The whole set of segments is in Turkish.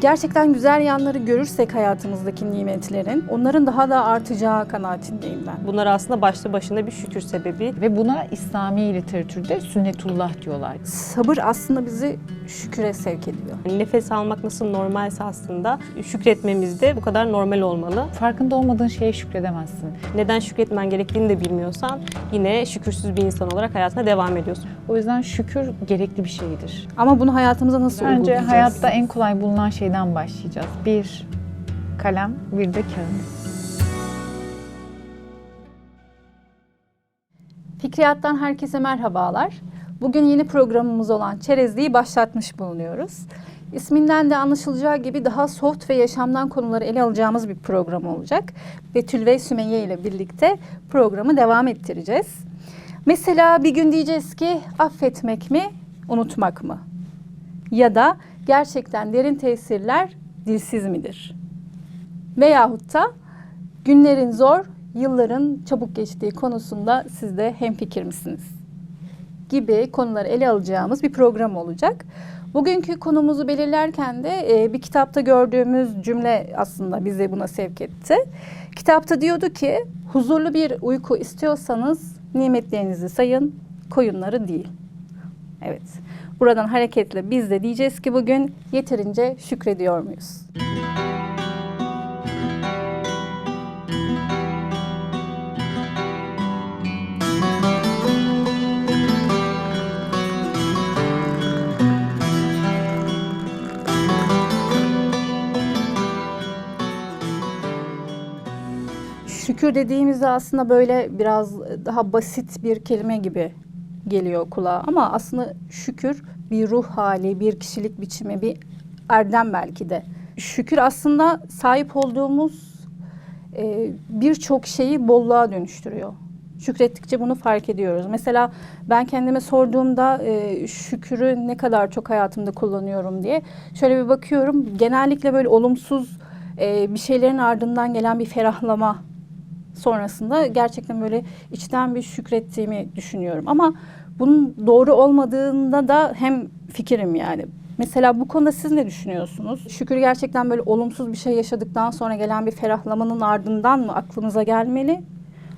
Gerçekten güzel yanları görürsek hayatımızdaki nimetlerin onların daha da artacağı kanaatindeyim ben. Bunlar aslında başlı başına bir şükür sebebi. Ve buna İslami literatürde sünnetullah diyorlar. Sabır aslında bizi şüküre sevk ediyor. Nefes almak nasıl normalse aslında şükretmemiz de bu kadar normal olmalı. Farkında olmadığın şeye şükredemezsin. Neden şükretmen gerektiğini de bilmiyorsan yine şükürsüz bir insan olarak hayatına devam ediyorsun. O yüzden şükür gerekli bir şeydir. Ama bunu hayatımıza nasıl Bence uygulayacağız? hayatta en kolay bulunan şeyden başlayacağız. Bir kalem, bir de kağıt. Fikriyattan herkese merhabalar. Bugün yeni programımız olan Çerezliği başlatmış bulunuyoruz. İsminden de anlaşılacağı gibi daha soft ve yaşamdan konuları ele alacağımız bir program olacak. Betül ve Sümeyye ile birlikte programı devam ettireceğiz. Mesela bir gün diyeceğiz ki affetmek mi, unutmak mı? Ya da gerçekten derin tesirler dilsiz midir? Veyahut da günlerin zor, yılların çabuk geçtiği konusunda siz de hemfikir misiniz? Gibi konuları ele alacağımız bir program olacak. Bugünkü konumuzu belirlerken de e, bir kitapta gördüğümüz cümle aslında bizi buna sevk etti. Kitapta diyordu ki huzurlu bir uyku istiyorsanız nimetlerinizi sayın, koyunları değil. Evet. Buradan hareketle biz de diyeceğiz ki bugün yeterince şükrediyor muyuz? Şükür dediğimizde aslında böyle biraz daha basit bir kelime gibi geliyor kulağa ama aslında şükür bir ruh hali, bir kişilik biçimi, bir erdem belki de. Şükür aslında sahip olduğumuz e, birçok şeyi bolluğa dönüştürüyor. Şükrettikçe bunu fark ediyoruz. Mesela ben kendime sorduğumda e, şükürü ne kadar çok hayatımda kullanıyorum diye şöyle bir bakıyorum. Genellikle böyle olumsuz e, bir şeylerin ardından gelen bir ferahlama sonrasında gerçekten böyle içten bir şükrettiğimi düşünüyorum. Ama bunun doğru olmadığında da hem fikrim yani. Mesela bu konuda siz ne düşünüyorsunuz? Şükür gerçekten böyle olumsuz bir şey yaşadıktan sonra gelen bir ferahlamanın ardından mı aklımıza gelmeli?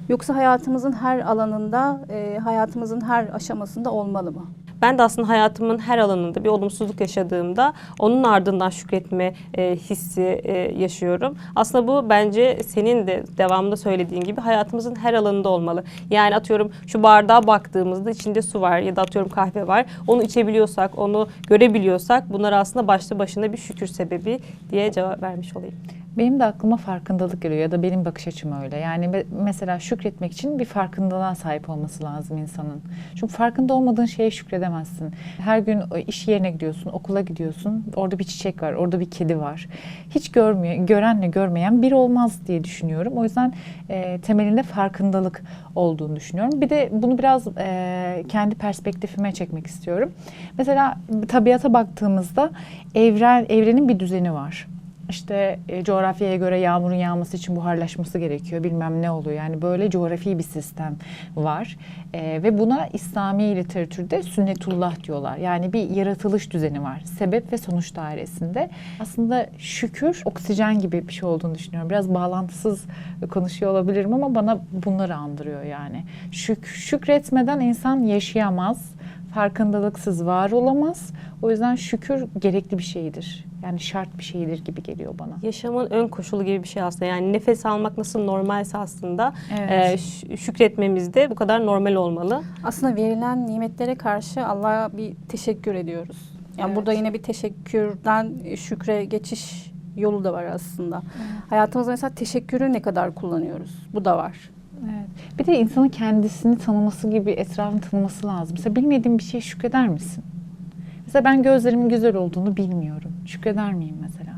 Yoksa hayatımızın her alanında, e, hayatımızın her aşamasında olmalı mı? Ben de aslında hayatımın her alanında bir olumsuzluk yaşadığımda onun ardından şükretme e, hissi e, yaşıyorum. Aslında bu bence senin de devamında söylediğin gibi hayatımızın her alanında olmalı. Yani atıyorum şu bardağa baktığımızda içinde su var ya da atıyorum kahve var. Onu içebiliyorsak, onu görebiliyorsak bunlar aslında başlı başına bir şükür sebebi diye cevap vermiş olayım. Benim de aklıma farkındalık geliyor ya da benim bakış açım öyle. Yani me- mesela şükretmek için bir farkındalığa sahip olması lazım insanın. Çünkü farkında olmadığın şeye şükredemezsin. Her gün iş yerine gidiyorsun, okula gidiyorsun. Orada bir çiçek var, orada bir kedi var. Hiç görmüyor, görenle görmeyen bir olmaz diye düşünüyorum. O yüzden e, temelinde farkındalık olduğunu düşünüyorum. Bir de bunu biraz e, kendi perspektifime çekmek istiyorum. Mesela tabiata baktığımızda evren evrenin bir düzeni var. İşte e, coğrafyaya göre yağmurun yağması için buharlaşması gerekiyor. Bilmem ne oluyor. Yani böyle coğrafi bir sistem var. E, ve buna İslami literatürde sünnetullah diyorlar. Yani bir yaratılış düzeni var. Sebep ve sonuç dairesinde. Aslında şükür oksijen gibi bir şey olduğunu düşünüyorum. Biraz bağlantısız konuşuyor olabilirim ama bana bunları andırıyor yani. Şük, şükretmeden insan yaşayamaz. Farkındalıksız var olamaz. O yüzden şükür gerekli bir şeydir. Yani şart bir şeydir gibi geliyor bana. Yaşamın ön koşulu gibi bir şey aslında. Yani nefes almak nasıl normalse aslında Evet. e, şükretmemiz de bu kadar normal olmalı. Aslında verilen nimetlere karşı Allah'a bir teşekkür ediyoruz. Yani Evet. burada yine bir teşekkürden şükre geçiş yolu da var aslında. Hayatımızda mesela teşekkürü ne kadar kullanıyoruz? Bu da var. Evet. Bir de insanın kendisini tanıması gibi etrafını tanıması lazım. Mesela bilmediğin bir şeye şükreder misin? Mesela ben gözlerimin güzel olduğunu bilmiyorum. Şükreder miyim mesela?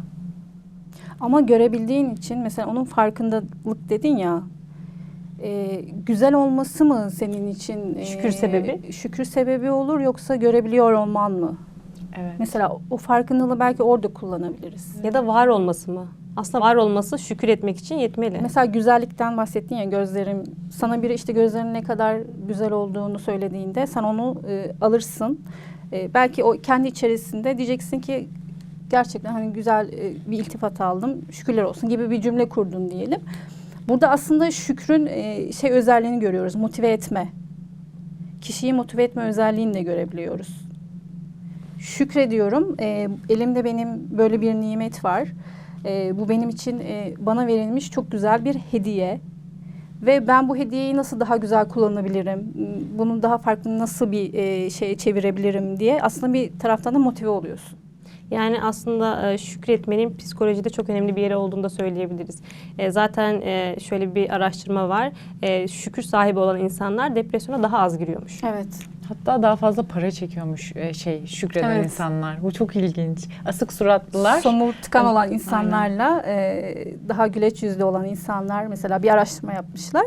Ama görebildiğin için mesela onun farkındalık dedin ya. e, güzel olması mı senin için e, Şükür sebebi? Şükür sebebi olur yoksa görebiliyor olman mı? Evet. Mesela o farkındalığı belki orada kullanabiliriz. Ya da var olması mı? Aslında var olması şükür etmek için yetmeli. Mesela güzellikten bahsettin ya gözlerim. Sana biri işte gözlerinin ne kadar güzel olduğunu söylediğinde sen onu e, alırsın. E, belki o kendi içerisinde diyeceksin ki gerçekten hani güzel e, bir iltifat aldım. Şükürler olsun gibi bir cümle kurdun diyelim. Burada aslında şükrün e, şey özelliğini görüyoruz. Motive etme. Kişiyi motive etme özelliğini de görebiliyoruz. Şükrediyorum. E, elimde benim böyle bir nimet var. E, bu benim için e, bana verilmiş çok güzel bir hediye. Ve ben bu hediyeyi nasıl daha güzel kullanabilirim? m, Bunu daha farklı nasıl bir e, şeye çevirebilirim diye aslında bir taraftan da motive oluyorsun. Yani aslında e, şükretmenin psikolojide çok önemli bir yeri olduğunu da söyleyebiliriz. E, Zaten e, şöyle bir araştırma var. E, Şükür sahibi olan insanlar depresyona daha az giriyormuş. Evet. Hatta daha fazla para çekiyormuş e, şey şükreden Evet. insanlar. Bu çok ilginç. Asık suratlılar. Somurtkan olan insanlarla e, daha güleç yüzlü olan insanlar mesela bir araştırma yapmışlar.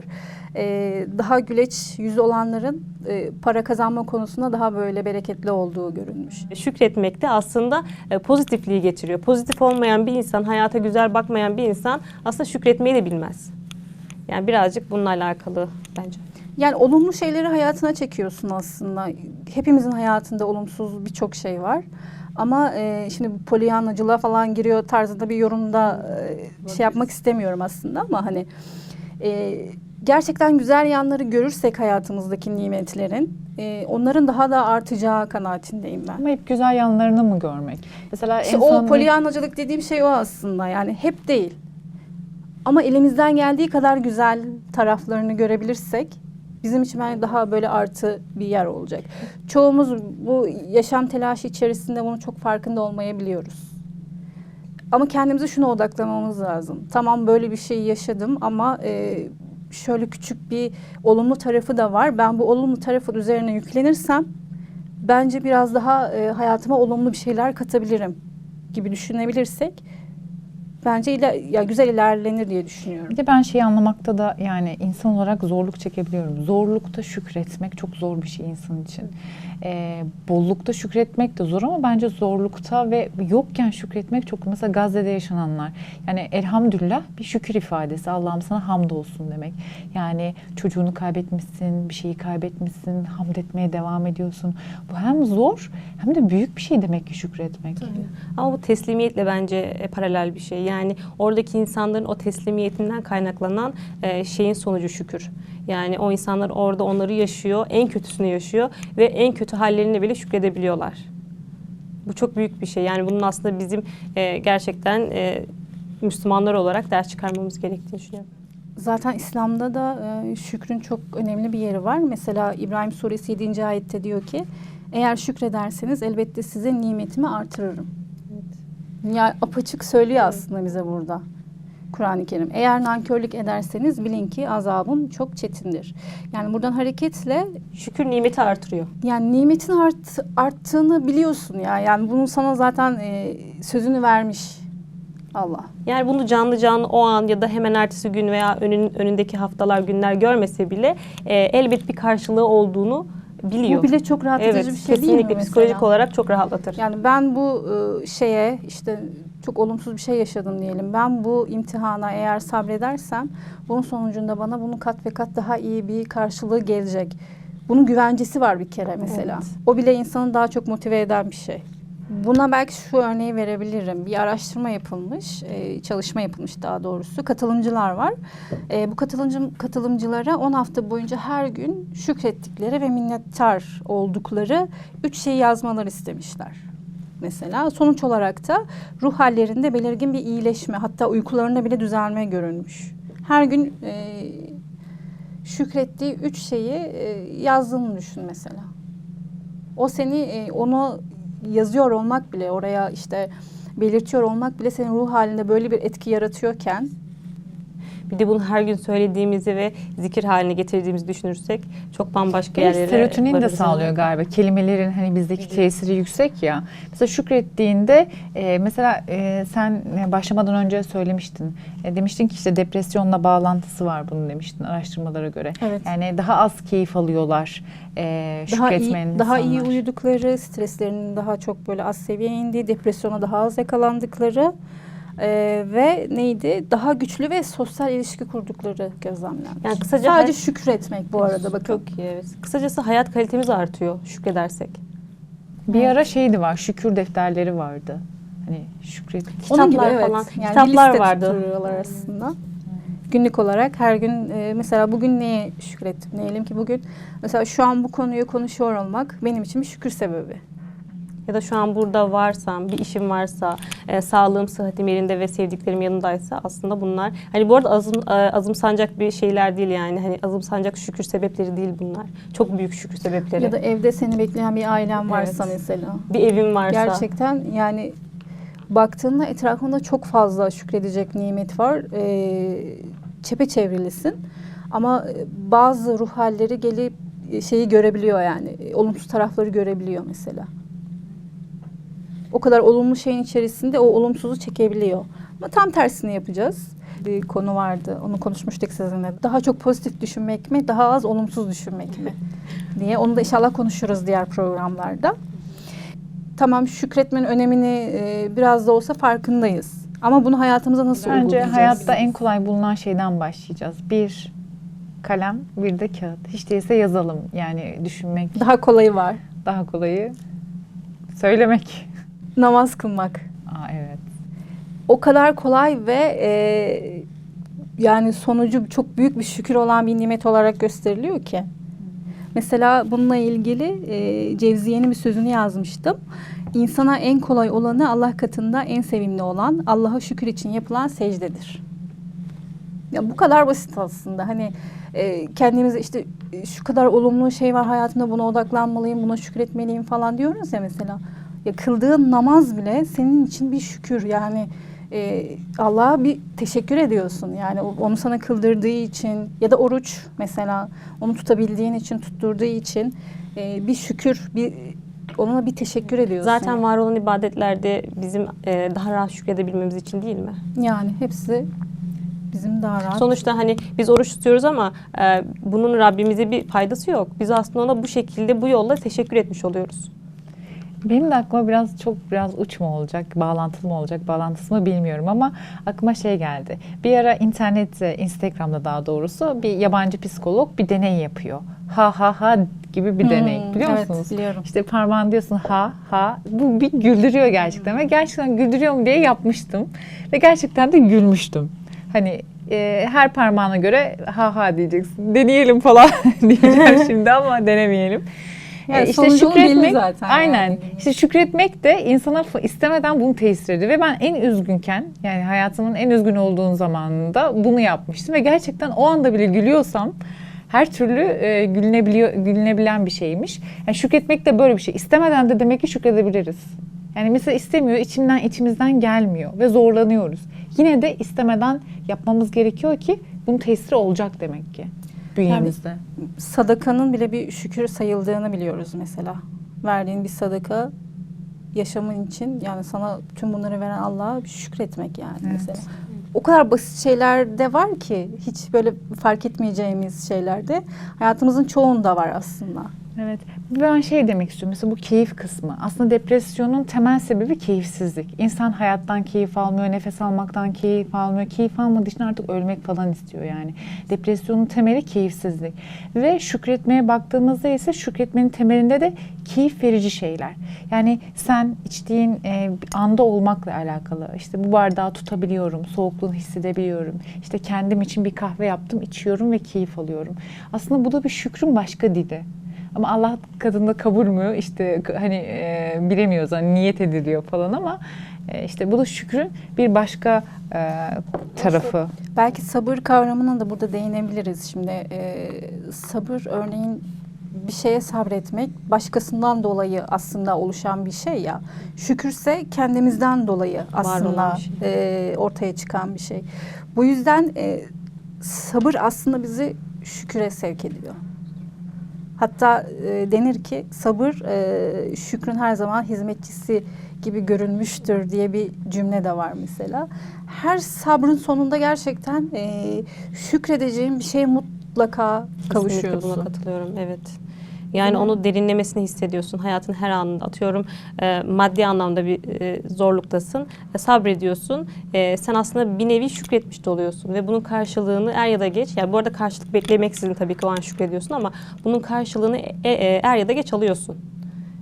E, daha güleç yüzlü olanların e, para kazanma konusunda daha böyle bereketli olduğu görülmüş. Şükretmek de aslında e, pozitifliği getiriyor. Pozitif olmayan bir insan, hayata güzel bakmayan bir insan aslında şükretmeyi de bilmez. Yani birazcık bununla alakalı bence. Yani olumlu şeyleri hayatına çekiyorsun aslında. Hepimizin hayatında olumsuz birçok şey var. Ama e, şimdi polyanacılığa falan giriyor tarzında bir yorumda e, şey yapmak istemiyorum aslında ama hani e, gerçekten güzel yanları görürsek hayatımızdaki nimetlerin e, onların daha da artacağı kanaatindeyim ben. Ama hep güzel yanlarını mı görmek? Mesela İşte en o son polyanacılık dediğim şey o aslında yani hep değil. Ama elimizden geldiği kadar güzel taraflarını görebilirsek bizim için bence daha böyle artı bir yer olacak. Çoğumuz bu yaşam telaşı içerisinde bunun çok farkında olmayabiliyoruz. Ama kendimize şuna odaklamamız lazım. Tamam böyle bir şey yaşadım ama e, şöyle küçük bir olumlu tarafı da var. Ben bu olumlu tarafın üzerine yüklenirsem bence biraz daha e, hayatıma olumlu bir şeyler katabilirim gibi düşünebilirsek bence iler, ya güzel ilerlenir diye düşünüyorum. Bir de ben şeyi anlamakta da yani insan olarak zorluk çekebiliyorum. Zorlukta şükretmek çok zor bir şey insan için. Ee, bollukta şükretmek de zor ama bence zorlukta ve yokken şükretmek çok mesela Gazze'de yaşananlar. Yani elhamdülillah bir şükür ifadesi. Allah'ım sana hamdolsun demek. Yani çocuğunu kaybetmişsin, bir şeyi kaybetmişsin, hamd etmeye devam ediyorsun. Bu hem zor hem de büyük bir şey demek ki şükretmek. Ama bu teslimiyetle bence e, paralel bir şey. Yani oradaki insanların o teslimiyetinden kaynaklanan e, şeyin sonucu şükür. Yani o insanlar orada onları yaşıyor, en kötüsünü yaşıyor ve en kötü hallerine bile şükredebiliyorlar. Bu çok büyük bir şey. Yani bunun aslında bizim e, gerçekten e, Müslümanlar olarak ders çıkarmamız gerektiğini düşünüyorum. Zaten İslam'da da e, şükrün çok önemli bir yeri var. Mesela İbrahim Suresi 7. ayette diyor ki eğer şükrederseniz elbette size nimetimi artırırım. Yani apaçık söylüyor aslında bize burada Kur'an-ı Kerim. Eğer nankörlük ederseniz bilin ki azabım çok çetindir. Yani buradan hareketle Şükür nimeti artırıyor. yani nimetin art, arttığını biliyorsun ya. Yani bunun sana zaten e, sözünü vermiş Allah. Yani bunu canlı canlı o an ya da hemen ertesi gün veya önün, önündeki haftalar, günler görmese bile e, elbet bir karşılığı olduğunu biliyor. Bu bile çok rahatlatıcı evet, bir şey değil mi kesinlikle mesela? psikolojik olarak çok rahatlatır. Yani ben bu e, şeye işte çok olumsuz bir şey yaşadım diyelim. Ben bu imtihana eğer sabredersem bunun sonucunda bana bunun kat ve kat daha iyi bir karşılığı gelecek. Bunun güvencesi var bir kere mesela. Evet. O bile insanı daha çok motive eden bir şey. Buna belki şu örneği verebilirim. Bir araştırma yapılmış, e, çalışma yapılmış daha doğrusu. Katılımcılar var. E, bu katılımcı, katılımcılara 10 hafta boyunca her gün şükrettikleri ve minnettar oldukları üç şeyi yazmalar istemişler. Mesela sonuç olarak da ruh hallerinde belirgin bir iyileşme hatta uykularında bile düzelme görülmüş. Her gün e, şükrettiği üç şeyi e, yazdığını düşün mesela. O seni onu yazıyor olmak bile oraya işte belirtiyor olmak bile senin ruh halinde böyle bir etki yaratıyorken Bir de bunu her gün söylediğimizi ve zikir haline getirdiğimizi düşünürsek çok bambaşka Ve yerlere serotonin de sağlıyor galiba. Kelimelerin hani bizdeki tesiri yüksek ya. Mesela şükrettiğinde e, mesela e, sen e, başlamadan önce söylemiştin. E, demiştin ki işte depresyonla bağlantısı var bunun demiştin araştırmalara göre. Evet. Yani daha az keyif alıyorlar e, daha iyi daha iyi uyudukları, streslerinin daha çok böyle az seviyeye indiği, depresyona daha az yakalandıkları e, ve neydi? Daha güçlü ve sosyal ilişki kurdukları gözlemlenmiş. Yani kısaca Sadece her- şükretmek bu arada bakın. Çok iyi evet. Kısacası hayat kalitemiz artıyor şükredersek. Bir ara şeydi var şükür defterleri vardı. Hani şükret. Onun gibi Kitaplar evet. falan, Yani kitaplar vardı. aslında. Günlük olarak her gün e, mesela bugün neye şükretmeyelim ki bugün mesela şu an bu konuyu konuşuyor olmak benim için bir şükür sebebi. Ya da şu an burada varsam, bir işim varsa, e, sağlığım, sıhhatim yerinde ve sevdiklerim yanındaysa aslında bunlar. Hani bu arada azım, e, azımsanacak bir şeyler değil yani. Hani azımsanacak şükür sebepleri değil bunlar. Çok büyük şükür sebepleri. Ya da evde seni bekleyen bir ailen varsa Evet. mesela. bir evim varsa. Gerçekten yani baktığında etrafında çok fazla şükredecek nimet var. Ee, çepeçevrilisin. Ama e, bazı ruh halleri gelip e, şeyi görebiliyor yani. e, Olumsuz tarafları görebiliyor mesela. O kadar olumlu şeyin içerisinde o olumsuzu çekebiliyor. Ama tam tersini yapacağız. Bir konu vardı. Onu konuşmuştuk sizinle. Daha çok pozitif düşünmek mi, daha az olumsuz düşünmek mi diye. Onu da inşallah konuşuruz diğer programlarda tamam şükretmenin önemini e, biraz da olsa farkındayız. Ama bunu hayatımıza nasıl Bence uygulayacağız? hayatta en kolay bulunan şeyden başlayacağız. Bir kalem, bir de kağıt. Hiç değilse yazalım. Yani düşünmek daha kolayı var. daha kolayı. Söylemek. Namaz kılmak. Aa evet. O kadar kolay ve e, yani sonucu çok büyük bir şükür olan bir nimet olarak gösteriliyor ki. Mesela bununla ilgili e, Cevziye'nin bir sözünü yazmıştım. İnsana en kolay olanı Allah katında en sevimli olan Allah'a şükür için yapılan secdedir. Ya bu kadar basit aslında. Hani e, kendimize işte e, şu kadar olumlu şey var hayatımda buna odaklanmalıyım, buna şükretmeliyim falan diyoruz ya mesela. Ya kıldığın namaz bile senin için bir şükür. Yani e, Allah'a bir teşekkür ediyorsun. Yani onu sana kıldırdığı için ya da oruç mesela onu tutabildiğin için, tutturduğu için e, bir şükür, bir ona bir teşekkür ediyorsun. Zaten var olan ibadetlerde bizim e, daha rahat şükredebilmemiz için değil mi? yani hepsi bizim daha rahat. Sonuçta hani biz oruç tutuyoruz ama e, bunun Rabbimize bir faydası yok. Biz aslında ona bu şekilde bu yolla teşekkür etmiş oluyoruz. Benim de aklıma biraz çok biraz uç mu olacak, bağlantılı mı olacak, bağlantısı mı bilmiyorum ama aklıma şey geldi. Bir ara internette, Instagram'da daha doğrusu bir yabancı psikolog bir deney yapıyor. Ha ha ha gibi bir Hmm, deney biliyor evet, musunuz? biliyorum. İşte parmağını diyorsun ha ha bu bir güldürüyor gerçekten ve gerçekten güldürüyor mu diye yapmıştım ve gerçekten de gülmüştüm. Hani e, her parmağına göre ha ha diyeceksin. Deneyelim falan diyeceğim şimdi ama denemeyelim. Yani E, sonucu onun belli zaten Aynen. yani. İşte şükretmek de insana istemeden bunu tesir ediyor. Ve ben en üzgünken yani hayatımın en üzgün olduğum zamanında bunu yapmıştım. Ve gerçekten o anda bile gülüyorsam her türlü e, gülünebiliyor, gülünebilen bir şeymiş. Yani şükretmek de böyle bir şey. İstemeden de demek ki şükredebiliriz. Yani mesela istemiyor, içimden içimizden gelmiyor ve zorlanıyoruz. Yine de istemeden yapmamız gerekiyor ki bunun tesiri olacak demek ki bünyemizde. sadakanın bile bir şükür sayıldığını biliyoruz mesela. Verdiğin bir sadaka yaşamın için yani sana tüm bunları veren Allah'a şükretmek yani Evet. mesela. O kadar basit şeyler de var ki hiç böyle fark etmeyeceğimiz şeyler de hayatımızın çoğunda var aslında. Evet. Ben şey demek istiyorum. Mesela bu keyif kısmı. Aslında depresyonun temel sebebi keyifsizlik. İnsan hayattan keyif almıyor, nefes almaktan keyif almıyor. Keyif almadığı için artık ölmek falan istiyor yani. Depresyonun temeli keyifsizlik. Ve şükretmeye baktığımızda ise şükretmenin temelinde de keyif verici şeyler. Yani sen içtiğin e, anda olmakla alakalı. İşte bu bardağı tutabiliyorum, soğukluğunu hissedebiliyorum. İşte kendim için bir kahve yaptım, içiyorum ve keyif alıyorum. Aslında bu da bir şükrün başka dili. Ama Allah kadında kabul mü işte hani e, bilemiyoruz hani niyet ediliyor falan ama e, işte bu da şükrün bir başka e, tarafı. Belki sabır kavramına da burada değinebiliriz. Şimdi e, sabır örneğin bir şeye sabretmek başkasından dolayı aslında oluşan bir şey ya. Şükürse kendimizden dolayı aslında şey. e, ortaya çıkan bir şey. Bu yüzden e, sabır aslında bizi şüküre sevk ediyor. Hatta e, denir ki sabır e, şükrün her zaman hizmetçisi gibi görülmüştür diye bir cümle de var mesela. Her sabrın sonunda gerçekten e, şükredeceğin bir şeye mutlaka Kesinlikle kavuşuyorsun. buna katılıyorum. Evet. Yani onu derinlemesine hissediyorsun. Hayatın her anında atıyorum e, maddi anlamda bir e, zorluktasın. E, sabrediyorsun. E, sen aslında bir nevi şükretmiş de oluyorsun. Ve bunun karşılığını er ya da geç. Yani bu arada karşılık beklemeksizin tabii ki o an şükrediyorsun ama bunun karşılığını e, e, er ya da geç alıyorsun.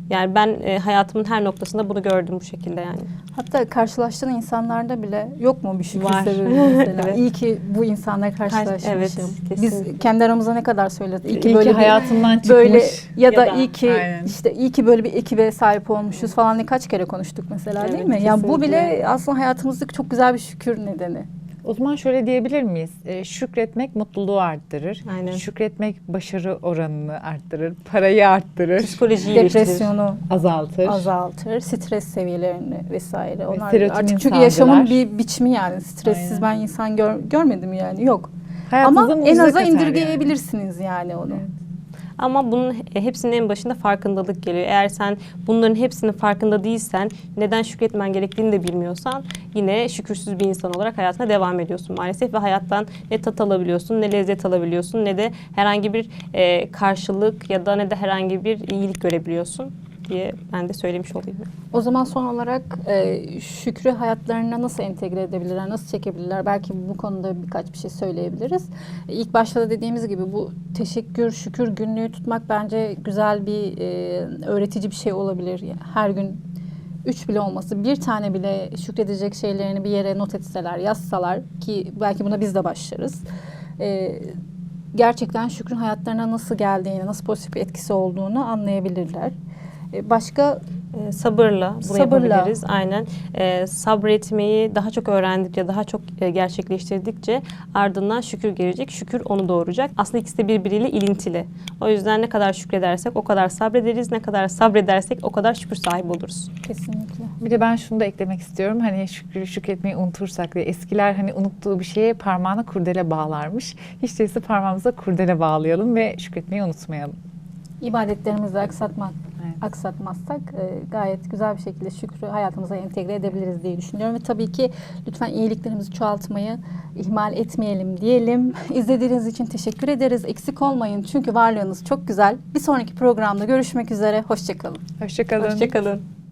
Yani ben e, hayatımın her noktasında bunu gördüm bu şekilde yani. Hatta karşılaştığın insanlarda bile yok mu bir şükür Var. sebebi mesela? Evet. İyi ki bu insanla karşılaşmışım. evet, Biz kesinlikle. kendi aramızda ne kadar söyleriz. İyi ki İyi böyle ki bir- hayatımdan çıkmış. böyle ya da, Ya da, iyi ki aynen. işte iyi ki böyle bir ekibe sahip olmuşuz falan diye kaç kere konuştuk mesela değil Evet, mi? Yani bu bile kesinlikle. aslında hayatımızdaki çok güzel bir şükür nedeni. O zaman şöyle diyebilir miyiz? Ee, şükretmek mutluluğu arttırır. Aynen. Şükretmek başarı oranını arttırır. Parayı arttırır. Psikolojiyi iyileştirir. Depresyonu Azaltır. azaltır, stres seviyelerini vesaire. Onlar serotonin artık çünkü salgılar. yaşamın bir biçimi yani. Stressiz Aynen. ben insan gör, görmedim yani. Yok. Hayatınıza Ama en aza katar yani. indirgeyebilirsiniz yani onu. Evet. Ama bunun hepsinin en başında farkındalık geliyor. Eğer sen bunların hepsinin farkında değilsen, neden şükretmen gerektiğini de bilmiyorsan yine şükürsüz bir insan olarak hayatına devam ediyorsun maalesef ve hayattan ne tat alabiliyorsun, ne lezzet alabiliyorsun, ne de herhangi bir e, karşılık ya da ne de herhangi bir iyilik görebiliyorsun diye ben de söylemiş olayım. O zaman son olarak e, şükrü hayatlarına nasıl entegre edebilirler, nasıl çekebilirler? Belki bu konuda birkaç bir şey söyleyebiliriz. E, İlk başta da dediğimiz gibi bu teşekkür, şükür günlüğü tutmak bence güzel bir e, öğretici bir şey olabilir. Yani her gün üç bile olması, bir tane bile şükredecek şeylerini bir yere not etseler, yazsalar ki belki buna biz de başlarız. E, gerçekten şükrün hayatlarına nasıl geldiğini, nasıl pozitif bir etkisi olduğunu anlayabilirler. E, Başka E, sabırla bunu Sabırla. yapabiliriz. Aynen. E, sabretmeyi daha çok öğrendikçe, daha çok e, gerçekleştirdikçe ardından şükür gelecek. Şükür onu doğuracak. Aslında ikisi de birbiriyle ilintili. O yüzden ne kadar şükredersek o kadar sabrederiz. Ne kadar sabredersek o kadar şükür sahibi oluruz. kesinlikle. Bir de ben şunu da eklemek istiyorum. Hani şükür şükretmeyi unutursak diye. Eskiler hani unuttuğu bir şeye parmağına kurdele bağlarmış. Hiç değilse parmağımıza kurdele bağlayalım ve şükretmeyi unutmayalım. ibadetlerimizi aksatmak, Evet. aksatmazsak e, gayet güzel bir şekilde şükrü hayatımıza entegre edebiliriz diye düşünüyorum. Ve tabii ki lütfen iyiliklerimizi çoğaltmayı ihmal etmeyelim diyelim. İzlediğiniz için teşekkür ederiz. Eksik olmayın çünkü varlığınız çok güzel. Bir sonraki programda görüşmek üzere. Hoşçakalın. Hoşçakalın. Hoşçakalın.